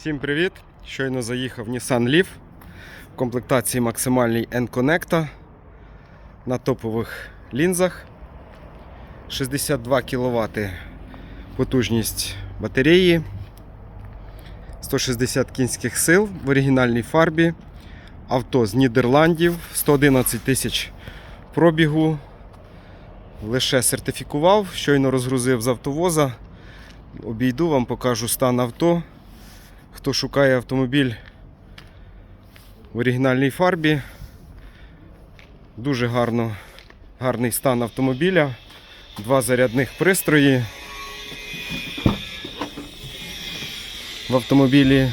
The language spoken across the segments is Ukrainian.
Всім привіт! Щойно заїхав Nissan Leaf в комплектації максимальний N-Connecta на топових лінзах. 62 кВт потужність батареї, 160 кінських сил в оригінальній фарбі. Авто з Нідерландів, 111 тисяч пробігу. Лише сертифікував, щойно розгрузив з автовоза. Обійду вам, покажу стан авто. Хто шукає автомобіль в оригінальній фарбі, дуже гарно, гарний стан автомобіля, два зарядних пристрої. В автомобілі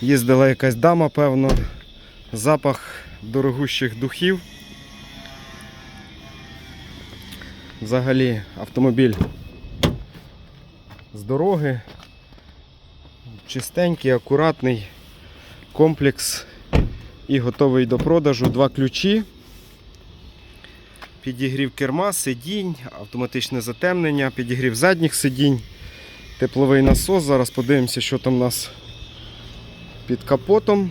їздила якась дама, певно, запах дорогущих духів. Взагалі автомобіль з дороги чистенький, акуратний комплекс і готовий до продажу. Два ключі. Підігрів керма, сидінь, автоматичне затемнення, підігрів задніх сидінь, тепловий насос. Зараз подивимося, що там у нас під капотом.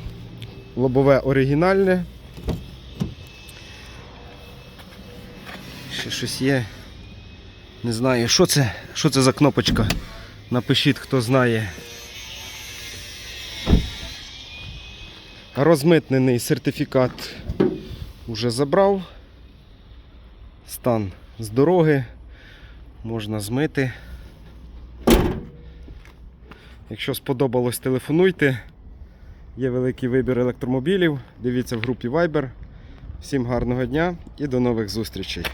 Лобове оригінальне. Ще щось є. Не знаю, що це, що це за кнопочка. Напишіть, хто знає. Розмитнений сертифікат вже забрав. Стан з дороги. Можна змити. Якщо сподобалось, телефонуйте. Є великий вибір електромобілів. Дивіться в групі Viber. Всім гарного дня і до нових зустрічей.